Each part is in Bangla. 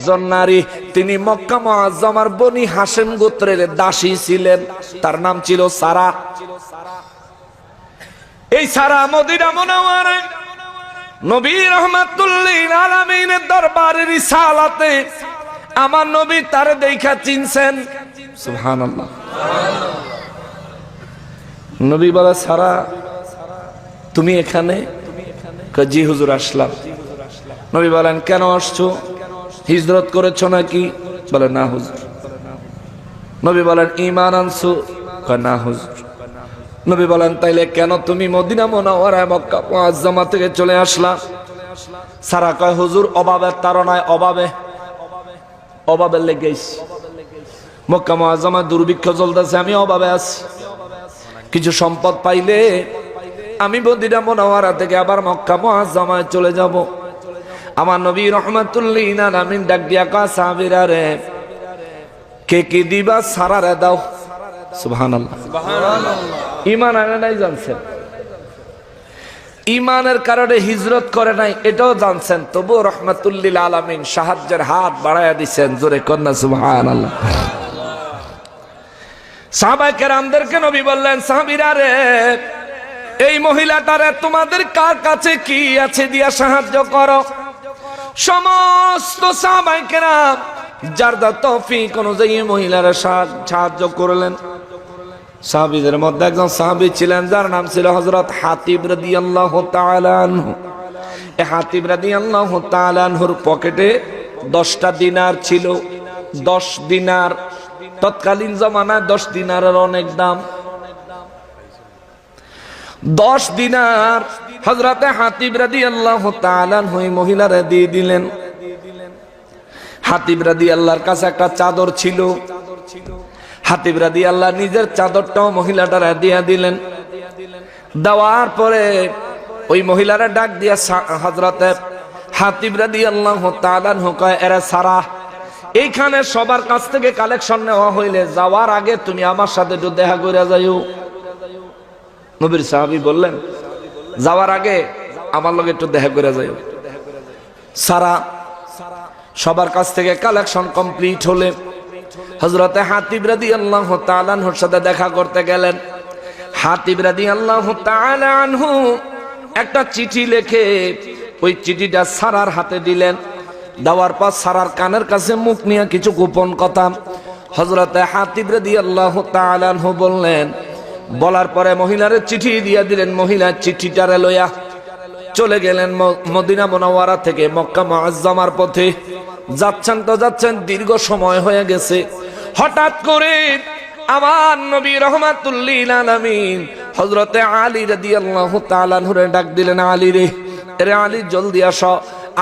একজন নারী, তিনি মক্কা মুআজ্জামার বনি হাসেম গোত্রের দাসী ছিলেন। তার নাম ছিল সারা। এই সারা মদিনা মুনাওয়ারায় নবী রহমাতুল্লিল আলামিনের দরবারে রিসালাতে আমার নবী তার দেখা চিনছেন। সুবহানাল্লাহ। নবী বলে, সারা, তুমি এখানে? জি হুজুর আসলাম। নবী বলেন, কেন আসছো? হিজরত করেছ নাকি? বলে না হুজুর। নবী বলেন ইমান কয়, না হুজুর। নবী বলেন তাইলে কেন তুমি মদিনা মোনাওয়ারায় মক্কা মুআজ্জামা থেকে চলে আসলা? সারা কয় হুজুর অভাবের তারনায় অভাবে। অভাবে লেগেছি মক্কা মুআজ্জামা দুর্ভিক্ষ চলতেছে আমি অভাবে আছি। কিছু সম্পদ পাইলে আমি মদিনা মোনাওয়ারা থেকে আবার মক্কা মুআজ্জামায় চলে যাব। আমার নবী রহমাতুল্লিন আমিন ডাক দিয়া কা সাহাবীরা রে কে কি দিবা? সারারে দাও। সুবহানাল্লাহ। ইমান আনে নাই জানছেন? ইমানের কারণে হিজরত করে নাই এটাও জানছেন। তবু রহমাতুল্লিল আলামিন সাহায্যের হাত বাড়াইয়া দিচ্ছেন জোরে কন্যা সুবহানাল্লাহ। সাহাবায়ে কেরামদেরকে নবী বললেন সাহাবীরা রে এই মহিলাটারে তোমাদের কার কাছে কি আছে দিয়া সাহায্য করো? সমস্ত সাহাবায়ে কেরাম যার যা তৌফিক অনুযায়ী মহিলারা সাহায্য- করলেন। সাহাবীদের মধ্যে একজন সাহাবী ছিলেন, যার নাম ছিল হজরত হাতিব তাআলা আনহু। এই হাতিব রাদিয়াল্লাহু তাআলা আনহুর পকেটে 10টা দিনার ছিল। 10 দিনার, তৎকালীন জমানায় 10 দিনারের অনেক দাম। দশ দিনার হজরতে হাতিব রাদি আল্লাহ হয়ে মহিলারা দিয়ে দিলেন। হাতিব রাদি আল্লাহর কাছে একটা চাদর ছিল। হাতিব রাদি আল্লাহ নিজের চাদরটাও মহিলাটারা দিয়া দিলেন। দেওয়ার পরে ওই মহিলারা ডাক দিয়া হজরতে হাতিব রাদি আল্লাহ তালান হুকায় এরা সারা, এইখানে সবার কাছ থেকে কালেকশন নেওয়া হইলে যাওয়ার আগে তুমি আমার সাথে একটু দেখা করে যাইও। নবীর সাহাবি বললেন যাওয়ার আগে আমার লগে একটু দেখা করে যাই সারা সবার কাছ থেকে কালেকশন কমপ্লিট হলে হজরতে হাতিব রাদি আল্লাহ তালানহুর সাথে দেখা করতে গেলেন। হাতিব রাদি আল্লাহ তালানহু একটা চিঠি লেখে, ওই চিঠিটা সারার হাতে দিলেন। দেওয়ার পর সারার কানের কাছে মুখ নিয়ে কিছু গোপন কথা হজরতে হাতিব রাদি আল্লাহ তালানহু বললেন বলার পরে মহিলার চিঠি দিয়ে দিলেন মহিলার চিঠিটারে লইয়া চলে গেলেন মদিনা মোনাওয়ারা থেকে মক্কা মুআজ্জামার পথে। যাচ্ছেন তো যাচ্ছেন, দীর্ঘ সময় হয়ে গেছে। হঠাৎ করে আমার নবী রহমাতুল্লিল আলামিন হযরতে আলী রাদিয়াল্লাহু তাআলা নূরে ডাক দিলেন, আলী রে রে আলী, জলদি আসো।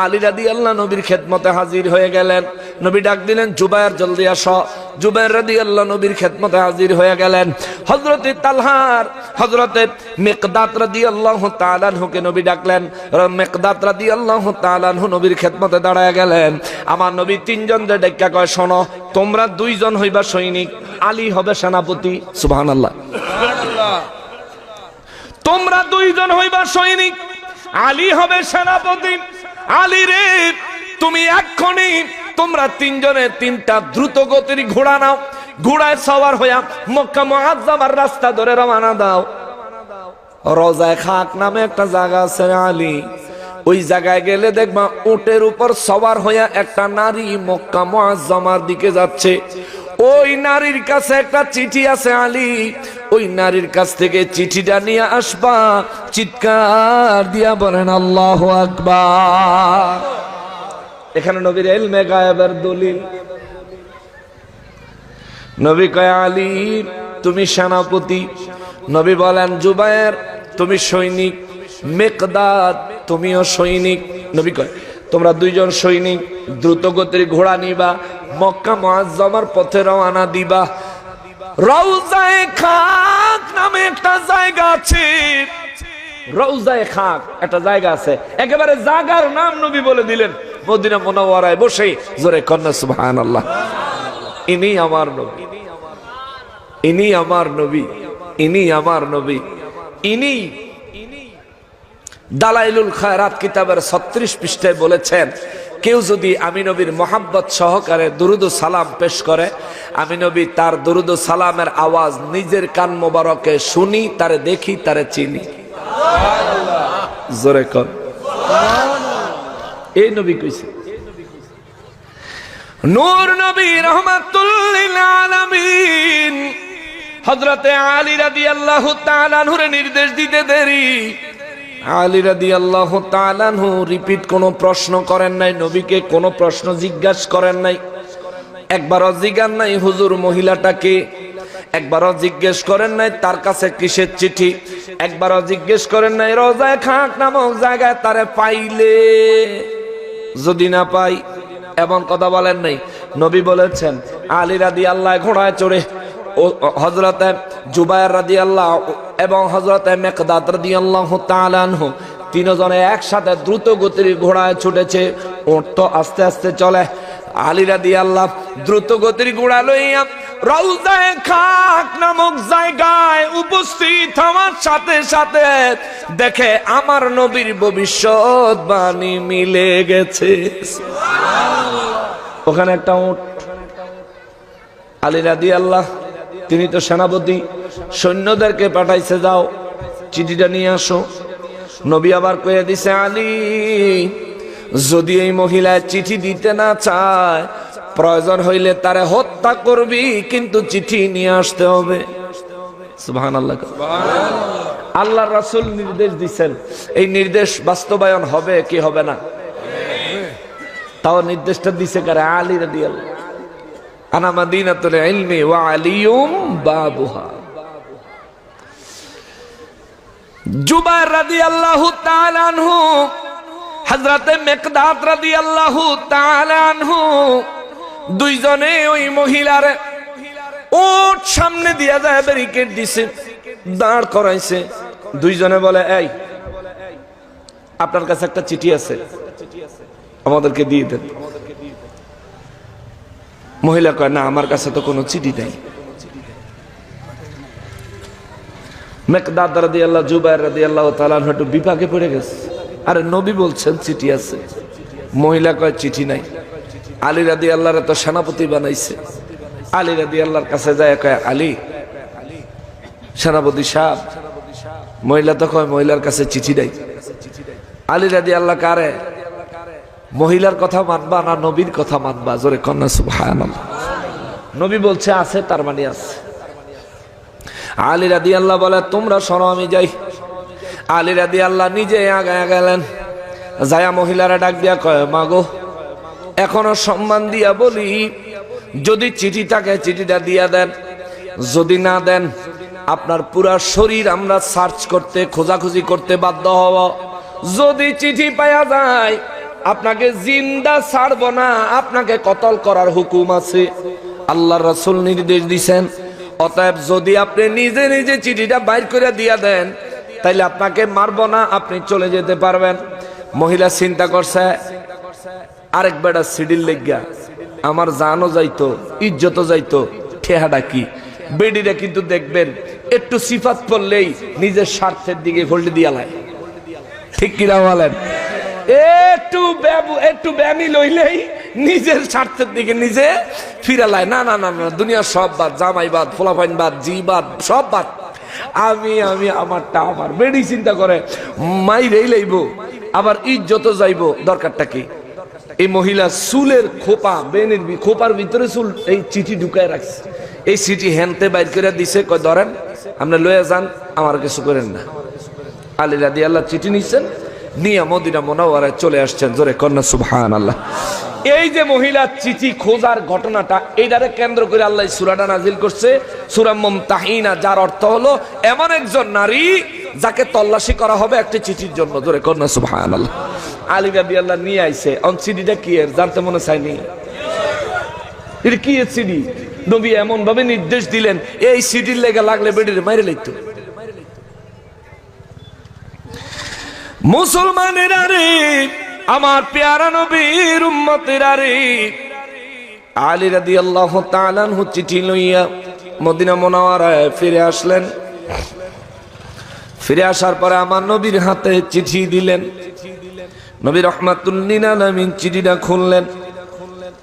আলী রাদি আল্লাহ নবীর খেদমতে হাজির হয়ে গেলেন। নবী ডাক দিলেন, জুবায়ের জলদি আস। জুবায়ের রাদি আল্লাহ নবীর খেদমতে হাজির হয়ে গেলেন। হজরতে তালহার হজরতে মেকদাত রাদি আল্লাহ তালানহুকে নবী ডাকলেন। মেকদাত রাদি আল্লাহ তালানহু নবীর খেদমতে দাঁড়ায় গেলেন। আমার নবী তিনজন যে ডেকা কয়, শোনো, তোমরা দুইজন হইবা সৈনিক, আলী হবে সেনাপতি। সুবহান আল্লাহ তোমরা দুইজন হইবা সৈনিক, আলী হবে সেনাপতি। আলী রে, তুমি এক্ষণি তোমরা তিনজনে তিনটা দ্রুত গতির ঘোড়া নাও। ঘোড়ায় সওয়ার হইয়া মক্কা মুআজ্জামার রাস্তা ধরে রওনা দাও। রোজায় খাক নামে একটা জায়গা আছে আলী। ওই জায়গায় গেলে দেখবা উটের উপর সবার হইয়া একটা নারী মক্কা মুআজ্জামার দিকে যাচ্ছে। ওই নারীর কাছে একটা চিঠি আছে আলী। ওই নারীর কাছ থেকে চিঠিটা নিয়ে আসবা। চিৎকার দিয়া বলেন, আল্লাহ আকবার। এখানে নবীর এলমে গায়েবের দলিল। নবী কয়, আলী, তুমি সেনাপতি। নবী বলেন, জুবায়ের, তুমি সৈনিক। মেকদাদ, তুমিও সৈনিক। নবী কয়, তোমরা দুইজন সৈনিক, দ্রুত গতির ঘোড়া নিবা, মক্কা মুআজ্জামার পথে রওনা দিবা। রওজায়ে খাক নামে একটা জায়গা আছে। রওজায়ে খাক, একটা জায়গা আছে। একেবারে জায়গার নাম নবী বলে দিলেন। মদিনা মুনাওয়ারায় বসে জোরে কন্যা, সুবহানাল্লাহ। ইনি আমার নবী। ইনি আমার নবী। ইনি আমার নবী। ইনি দালাইলুল খায়রাত কিতাবের ছত্রিশ পৃষ্ঠায় বলেছেন, কেউ যদি আমি নবীর মোহাব্বত সহকারে দুরুদ সালাম পেশ করে, আমি নবী তার দুরুদ সালামের আওয়াজ নিজের কান মোবারকে শুনি, তারে দেখি, তারে চিনি। জোরে কর। এই নবী কইছে। নূর নবী রহমাতুল্লিল আলামিন। হযরতে আলী রাদিয়াল্লাহু তাআলা নূরে নির্দেশ দিতে দেরি। আলী রাদিয়াল্লাহু তাআলা নূ রিপিট কোনো প্রশ্ন করেন নাই, নবীকে কোনো প্রশ্ন জিজ্ঞাসা করেন নাই। একবারও জিজ্ঞান নাই, হুজুর মহিলাটাকে একবারও জিজ্ঞেস করেন নাই, তার কাছে কিসের চিঠি? একবারও জিজ্ঞেস করেন নাই, রোজায় খাক নামক জায়গায় তারে পাইলে। যদি না পাই, এমন কথা বলেন নাই। নবী বলেছেন, আলী রাদি আল্লাহ ঘোড়ায় চড়ে হজরতে জুবায়ের রাদি আল্লাহ এবং হজরতে মেকদাত রাদি আল্লাহ তালানহ তিনজনে একসাথে দ্রুত গতির ঘোড়ায় ছুটেছে, ওর তো আস্তে আস্তে চলে। আলী রাদি আল্লাহ দ্রুত গতির ঘোড়া লইয়া রৌজায় খাক নামক জায়গায় উপস্থিত হওয়ার সাথে সাথে দেখে আমার নবীর ভবিষ্যৎবাণী মিলে গেছে। ওখানে একটা উট। আলী রাদি আল্লাহ তিনি তো সেনাপতি। সৈন্যদেরকে পাঠাইছে, যাও, চিঠিটা নিয়ে আসো। নবী আবার কয়ে দিছে, আলী, যদি এই মহিলায় চিঠি দিতে না চায় প্রয়োজন হইলে তারে হত্যা করবি কিন্তু চিঠি নিয়ে আসতে হবে। সুবহান আল্লাহ আল্লাহ রাসূল নির্দেশ দিছেন এই নির্দেশ বাস্তবায়ন হবে কি হবে না? তাও নির্দেশটা দিছে কারে? আলী রাদিয়াল্লাহু আনা মাদিনাতুল ইলমি ওয়া আলিয়ুম বাবুহা। জুবাইর রাদিয়াল্লাহু তাআলা আনহু হযরতে মিকদাদ রাদিয়াল্লাহু তাআলা আনহু দুইজনে ওই মহিলার ওট সামনে দিয়া যায় ব্যারিকেড দিছে, দাঁড় করাইছে। দুইজনে বলে, এই, আপনার কাছে একটা চিঠি আছে, আমাদেরকে দিয়ে দেন। মহিলা কয়, না, আমার কাছে তো কোনো চিঠি নাই। মেকদাদ রাদি আল্লাহ জুবাইর রাদি আল্লাহ তালান একটু বিপাকে পড়ে গেছে। আরে নবী বলছেন, চিঠি আছে। মহিলা কয়, চিঠি নাই। আলী রাদি আল্লাহর তো সেনাপতি বানাইছে। আলী রাদি আল্লাহর কাছে যায়, কয়, আলী, সেনাপতি সাহেব মহিলা তো কয়, মহিলার কাছে চিঠি নাই আলী রাদি আল্লাহ কারে, মহিলার কথা মানবা না নবীর কথা মানবা? জোরে কন্যা সুবহান নবী বলছে, আছে, তার মানে আছে। আলী রাদি আল্লাহ বলে, তোমরা সরো আমি যাই। আলী রাদি আল্লাহ নিজে আগায় গেলেন। যায়া মহিলারা ডাক দিয়া কয় মাগো এখনও সম্মান দিয়া বলি, যদি চিঠি থাকে চিঠিটা দিয়া দেন। যদি না দেন, আপনার পুরা শরীর আমরা সার্চ করতে, খোঁজাখুঁজি করতে বাধ্য হব। যদি চিঠি পাওয়া যায়, আপনাকে জিন্দা ছাড়ব না, আপনাকে কতল করার হুকুম আছে। আল্লাহ রাসূল নির্দেশ দিছেন, অতএব যদি আপনি নিজে নিজে চিঠিটা বাইর করে দিয়া দেন, তাইলে আপনাকে মারব না, আপনি চলে যেতে পারবেন। মহিলা চিন্তা করছে আরেক বেটা সিডির লেগা আমার জানও যাইতো, ইজ্জতও যাইতো ঠেহাটা কি? বেডিরা কিন্তু দেখবেন, একটু সিফাত পড়লেই নিজের স্বার্থের দিকে ভোল্টে দিয়া লাই ঠিক কিনা বলেন? একটু একটু ব্যামি লইলেই নিজের স্বার্থের দিকে নিজে ফিরালায় না না না না দুনিয়া সব বাদ, জামাই বাদ, ফোলাফাইন বাদ, জি বাদ, সব বাদ। আমি আমি, আমারটা আমার। বেডি চিন্তা করে মাই রেই লাইব, আবার ইজ্জত যাইব, দরকারটা কি? এই মহিলা চুলের খোপা, বেনের খোপার ভিতরে চুল, এই চিঠি ঢুকায় রাখছে। এই চিঠি হ্যানতে বাইর করে দিছে, কয়, ধরেন আপনি লয়ে যান, আমার কিছু করেন না। আলী রাদি আল্লাহ চিঠি নিচ্ছেন নিয়ে মদিনা মোনাওয়ারায় চলে আসছেন, জোরে কন্যা সুবহান আল্লাহ এই যে মহিলা চিঠি খোঁজার ঘটনাটা, এইটারে কেন্দ্র করে আল্লাহ সুরাটা নাজিল করছে। সুরাম্মম তাহিনা যার অর্থ হলো, এমন একজন নারী যাকে তল্লাশি করা হবে একটি চিঠির জন্য, জোরে কন্যা সুবহান আল্লাহ আলী রাদি আল্লাহ নিয়ে আইছে। অন চিঠিটা কি এর? জানতে মনে চাইনি এটা কি এর সিডি নবী এমন ভাবে নির্দেশ দিলেন, এই সিডির লেগে লাগলে বেডির মাইরে লাইতো। মুসলমানের আরে আমার পেয়ারা নবীর উম্মতের আরে আলী রাদি আল্লাহ তালানহু চিঠি লইয়া মদিনা মোনাওয়ারায় ফিরে আসলেন। ফিরে আসার পরে আমার নবীর হাতে চিঠি দিলেন। নবী রহমাতুল্লিন আলমিন চিঠিটা খুললেন,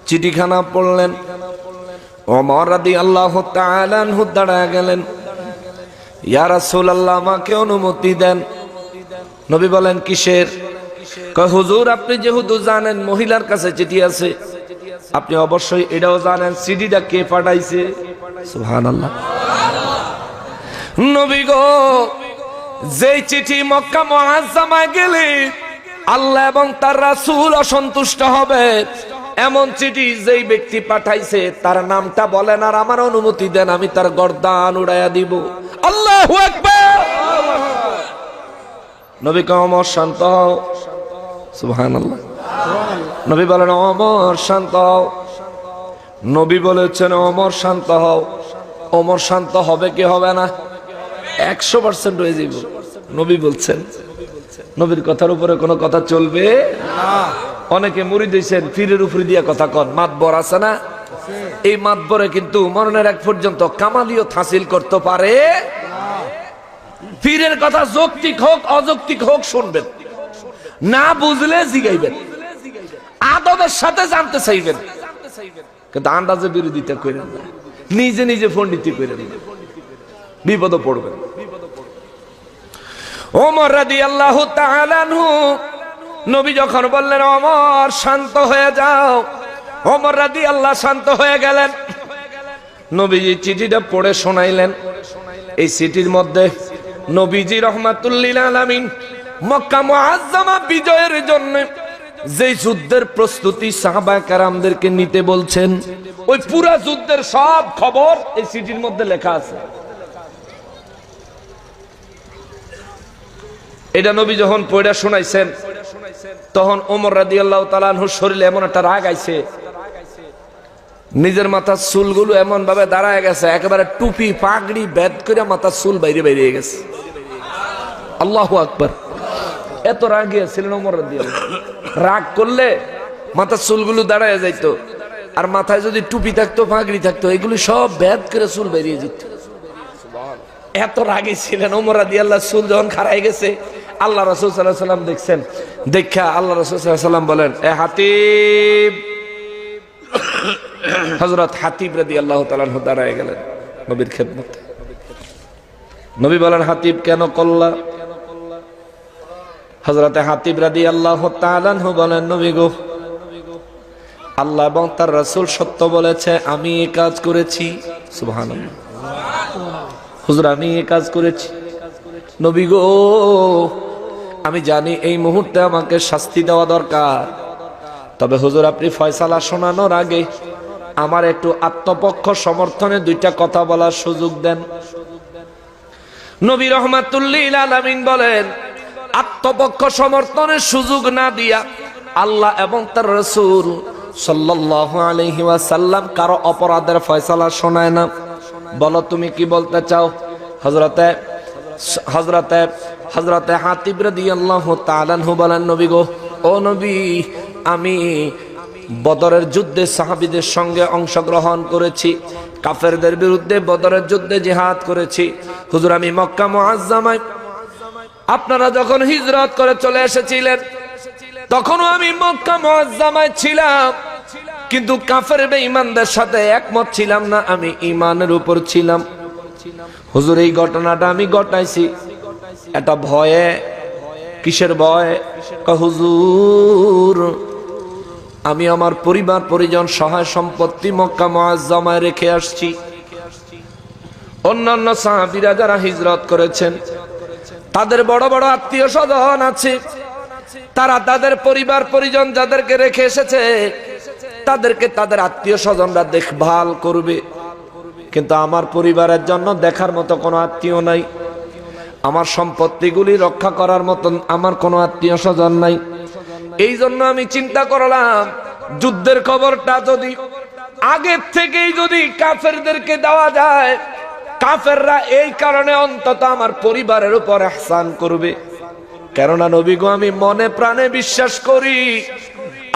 চিঠিখানা পড়লেন। ওমর রাদি আল্লাহ তাআলাহু দাঁড়ায় গেলেন। ইয়া রাসূলুল্লাহ, আমাকে অনুমতি দেন। নবী বলেন, কিসের? হুজুর, আপনি যেহেতু জানেন মহিলার কাছে চিঠি আছে, আপনি অবশ্যই এটাও জানেন চিঠিটা কে পাঠাইছে। সুবহানাল্লাহ। নবী গো, যেই চিঠি মক্কা মুআজ্জামায় গেলে আল্লাহ এবং তার রাসূল অসন্তুষ্ট হবে। এমন চিঠি যেই ব্যক্তি পাঠাইছে, তার নামটা বলেন আর আমার অনুমতি দেন, আমি তার গর্দান উড়াইয়া দিব। আল্লাহ নবী কে অমর, শান্ত হও। সুবহানাল্লাহ। নবী বলেন, অমর, শান্ত হও। নবী বলেছেন, অমর, শান্ত হও। অমর শান্ত হবে কি হবে না? একশো পার্সেন্ট হয়ে যাব নবী বলছেন নবীর কথার উপরে কোনো কথা চলবে? অনেকে মুড়ি দিয়েছেন ফিরের উপরে দিয়া কথা কন মাতবর আছে না? এই মাতবরে কিন্তু মরণের এক পর্যন্ত কামালিও হাসিল করতে পারে। পীরের কথা যৌক্তিক হোক অযৌক্তিক হোক শুনবেন। না বুঝলে জিগাইবেন। আদবের সাথে জানতে চাইবেন। কিন্তু আন্দাজে বিরোধিতা করেন না। নিজে নিজে পণ্ডিতি করেন বিপদ পড়বেন। ওমর রাদি আল্লাহ নবী যখন বললেন অমর শান্ত হয়ে যাও। ওমর রাদি আল্লাহ শান্ত হয়ে গেলেন। নবীজি চিঠিটা পড়ে শোনাইলেন। এই চিঠির মধ্যে নবীজি রহমাতুল্লিল আলামিন মক্কা মুআজ্জামা বিজয়ের জন্য যে যুদ্ধের প্রস্তুতি সাহাবা কারামদেরকে নিতে বলছেন, ওই পুরা যুদ্ধের সব খবর এই চিঠির মধ্যে লেখা আছে। এটা নবী যখন পয়ডা শোনাইছেন, তখন ওমর রাদি আল্লাহ তালানহুর শরীরে এমন একটা রাগ আইছে। নিজের মাথার চুলগুলো এমন ভাবে দাঁড়ায় গেছে, একেবারে টুপি, পাগড়ি বেদ করে মাথার চুল বাইরে বাইরে গেছে। আল্লাহ আকবর। এত রাগিয়া ছিলেন ওমর রাদি রাগ করলে মাথার চুলগুলো দাঁড়ায় যাইতো। আর মাথায় যদি টুপি থাকতো, পাগড়ি থাকতো, এগুলি সব বেদ করে চুল বেরিয়ে যেত। এত রাগে ছিলেন। ওমর রাদি আল্লাহ চুল যখন খারাই গেছে, আল্লাহ রসুল সাল্লাহ সাল্লাম দেখছেন। দেখা আল্লাহ রসুল সাল্লাহ সাল্লাম বলেন, এ হাতিব! হজরত হাতিব রাদি আল্লাহ তালাহ দাঁড়ায় গেলেন নবীর খেদমতে। নবী বলেন, হাতিব, কেন করলা? হজরতে হাতিব রাদি আল্লাহ তালানহু বলেন, নবী গো, আল্লাহ এবং তার রসুল সত্য বলেছে, আমি কাজ করেছি। সুবহান হুজুর, আমি এ কাজ করেছি। নবী গো, আমি জানি এই মুহূর্তে আমাকে শাস্তি দেওয়া দরকার। তবে হুজুর, আপনি ফয়সালা শোনানোর আগে আমার একটু আত্মপক্ষ সমর্থনে দুইটা কথা বলার সুযোগ দেন। নবী রহমাতুল্লিল আলামিন বলেন, আত্মপক্ষ সমর্থনের সুযোগ না দিয়া আল্লাহ এবং তার রসুল সাল্লাল্লাহু আলাইহি ওয়াসাল্লাম কারও অপরাধের ফয়সালা শোনায় না। বলো, তুমি কি বলতে চাও? হজরতে হজরতে হযরতে হাতিব রাদিয়াল্লাহু তাআলা বলেন, নবী গো, ও নবী, আমি বদরের যুদ্ধে সাহাবিদের সঙ্গে অংশগ্রহণ করেছি, কাফেরদের বিরুদ্ধে বদরের যুদ্ধে জিহাদ করেছি। হুজুর, আমি মক্কা মুআজ্জামায়, আপনারা যখন হিজরত করে চলে এসেছিলেন, তখনও আমি মক্কা মুআজ্জামায় ছিলাম। কিন্তু কাফের বেঈমানদের সাথে একমত ছিলাম না, আমি ইমানের উপর ছিলাম। হুজুর, এই ঘটনাটা আমি ঘটাইছি। এটা ভয়ে, কিসের ভয়? হুজুর, আমি আমার পরিবার, পরিজন, সহায় সম্পত্তি মক্কা মুআজ্জামায় রেখে আসছি। অন্যান্য সাহাবীরা যারা হিজরত করেছেন, তাদের বড় বড় আত্মীয় স্বজন আছে। তারা তাদের পরিবার, পরিজন যাদেরকে রেখে এসেছে তাদেরকে তাদের আত্মীয় স্বজনরা দেখভাল করবে। কিন্তু আমার পরিবারের জন্য দেখার মতো কোনো আত্মীয় নাই। আমার সম্পত্তিগুলি রক্ষা করার মতন আমার কোনো আত্মীয় স্বজন নাই। এই জন্য আমি চিন্তা করলাম, যুদ্ধের খবরটা যদি আগের থেকেই যদি কাফেরদেরকে দেওয়া যায়, কাফেররা এই কারণে অন্তত আমার পরিবারের উপর আহসান করবে। কেননা নবী গো আমি মনে প্রাণে বিশ্বাস করি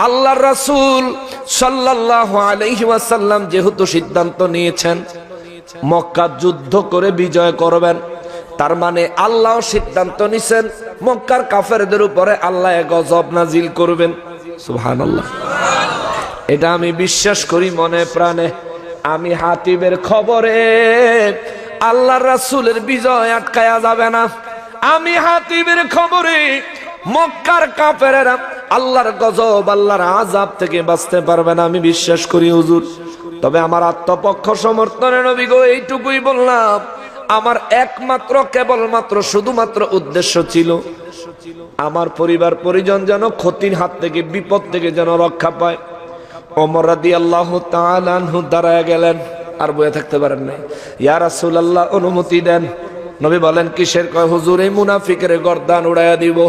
আল্লাহ রাসূল সাল্লাল্লাহু আলাইহি ওয়াসাল্লাম যেহেতু সিদ্ধান্ত নিয়েছেন, মক্কা যুদ্ধ করে বিজয় করবেন, তার মানে আল্লাহ সিদ্ধান্ত নিছেন, মক্কার কাফেরদের উপরে আল্লাহ গজব নাজিল করবেন। সুবহানাল্লাহ। এটা আমি বিশ্বাস করি মনে প্রাণে, আমি হাতিবের খবরে আল্লাহ রাসূলের বিজয় আটকায়া যাবে না। আমি হাতিবের খবরে মক্কার কাফেরেরা আল্লাহর গজব, আল্লাহর আজাব থেকে বাঁচতে পারবে না, আমি বিশ্বাস করি হুজুর। তবে আমার আত্মপক্ষ সমর্থনে নবী গো, এইটুকুই বললাম, আমার একমাত্র, কেবলমাত্র, শুধুমাত্র উদ্দেশ্য ছিল, আমার পরিবার পরিজন যেন ক্ষতির হাত থেকে, বিপদ থেকে যেন রক্ষা পায়। ওমর রাদি আল্লাহ দাঁড়ায় গেলেন, আর বয়ে থাকতে পারেন নাই। ইয়া রাসূলুল্লাহ, অনুমতি দেন। নবী বলেন, কিসের কয়, হুজুর, এই মুনাফিকের গর্দান উড়াইয়া দিব।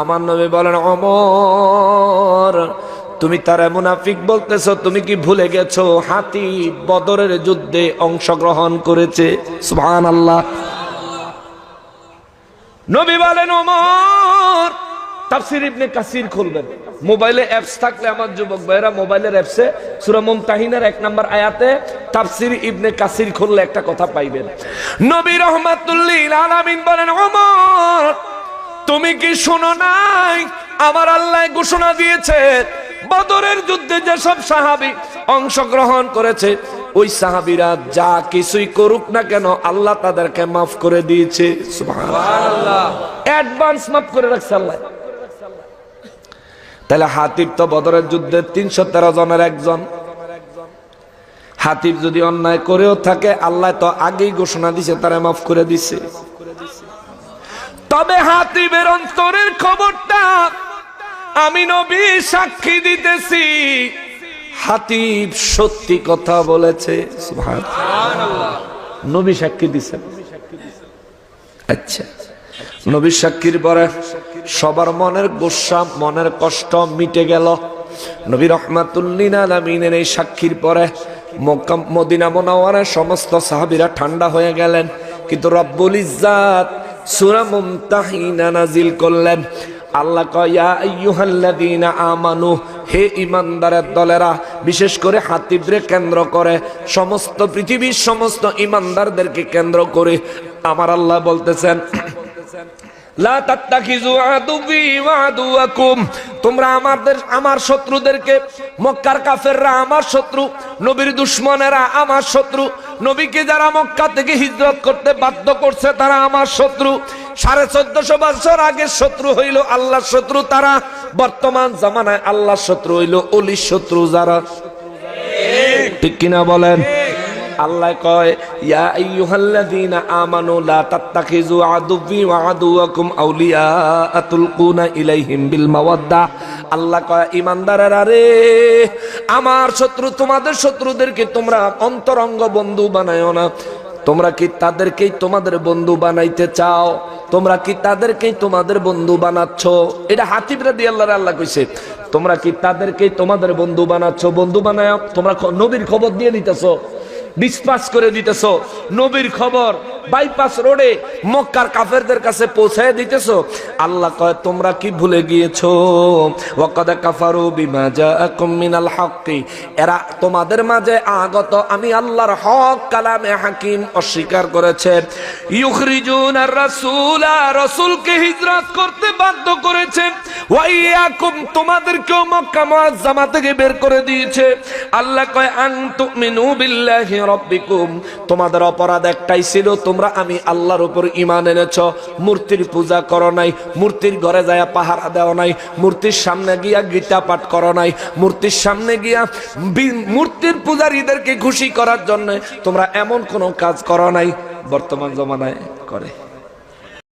আমার নবী বলেন অমর তুমি তারা মুনাফিক বলতেছ, তুমি কি ভুলে গেছো? হাতি বদরের যুদ্ধে অংশগ্রহণ করেছে। সুবহান আল্লাহ নবী বলেন অমর ইবনে খুলবেন। অ্যাপস থাকলে আমার যুবক মোবাইলের অ্যাপসে এক নাম্বার আয়াতে ইবনে খুললে একটা কথা পাইবেন। নবী রহমাতুল্লিল আলামিন বলেন, ওমর কি শোনো নাই? আমার আল্লাহ ঘোষণা দিয়েছে, বদরের যুদ্ধে যেসব সাহাবী অংশগ্রহণ করেছে, ওই সাহাবীরা যা কিছুই করুক না কেন আল্লাহ তাদেরকে মাফ করে দিয়েছে। অ্যাডভান্স মাফ করে রাখছে আল্লাহ। তাহলে হাতিব তো বদরের যুদ্ধে তিনশো তেরো জনের একজন। হাতিব যদি অন্যায় করেও থাকে, আল্লাহ তো আগেই ঘোষণা দিছে তারা মাফ করে দিছে তবে হাতি হাতিবের অন্তরের খবরটা আমি নবী সাক্ষী দিতেছি। হাতিব সত্যি কথা বলেছে। নবী সাক্ষী দিছেন আচ্ছা। নবী সাক্ষীর পরে সবার মনের গোসা, মনের কষ্ট মিটে গেল। নবী রহমাতুল্লিন আলমিনের এই সাক্ষীর পরে মদিনা মোনাওয়ারের সমস্ত সাহাবিরা ঠান্ডা হয়ে গেলেন। কিন্তু রব্বুল ইজ্জাত সূরা মুমতাহিনা নাজিল করলেন। আল্লাহ কয়া আইয়ুহাল্লাযীনা আমানু, হে ইমানদারের দলেরা, বিশেষ করে হাতিবরে কেন্দ্র করে, সমস্ত পৃথিবীর সমস্ত ইমানদারদেরকে কেন্দ্র করে। আমার আল্লাহ বলতেছেন তোমরা আমাদের, আমার শত্রুদেরকে, মক্কার কাফেররা আমার শত্রু, নবীর দুশমনেরা আমার শত্রু নবীকে যারা মক্কা থেকে হিজরত করতে বাধ্য করছে, তারা আমার শত্রু। সাড়ে চোদ্দশো বছর আগে শত্রু হইল আল্লাহর শত্রু, তারা বর্তমান জামানায় আল্লাহর শত্রু হইল অলির শত্রু যারা। ঠিক কিনা বলেন? আল্লাহ কয়, ইয়া আমানু লা আউলিয়া আল্লাহ কয়, ইমানদারেরা রে, আমার শত্রু, তোমাদের শত্রুদেরকে তোমরা অন্তরঙ্গ বন্ধু বানায় না। তোমরা কি তাদেরকেই তোমাদের বন্ধু বানাইতে চাও? তোমরা কি তাদেরকেই তোমাদের বন্ধু বানাচ্ছ? এটা হাতিবরা দিয়ে আল্লাহ আল্লাহ কইছে, তোমরা কি তাদেরকেই তোমাদের বন্ধু বানাচ্ছ? বন্ধু বানায় তোমরা নবীর খবর দিয়ে দিতেছো। ডিসপাস করে দিতেছো। নবীর খবর বাইপাস রোডে মক্কার কাফেরদের কাছে পৌঁছায় দিতেছো। আল্লাহ কয়, তোমরা কি ভুলে গিয়েছো? ওয়াকাদ কাফারু বিমা জাআকুম মিনাল হাক্কি। এরা তোমাদের মাঝে আগত, আমি আল্লাহর হক কালামে হাকিম অস্বীকার করেছে। ইউখরিজুন আর রাসূলা, রাসূলকে হিজরত করতে বাধ্য করেছে। তোমাদেরকেও মক্কা মুআজ্জামা থেকে বের করে দিয়েছে। আল্লাহ তোমাদের অপরাধ একটাই ছিল, তোমরা আমি আল্লাহর উপর মূর্তির পূজা করো নাই, মূর্তির ঘরে যায় পাহারা দেওয়া নাই, মূর্তির সামনে গিয়া গীতা পাঠ করো নাই, মূর্তির সামনে গিয়া মূর্তির পূজারীদেরকে খুশি করার জন্য তোমরা এমন কোনো কাজ করো নাই, বর্তমান জমানায় করে।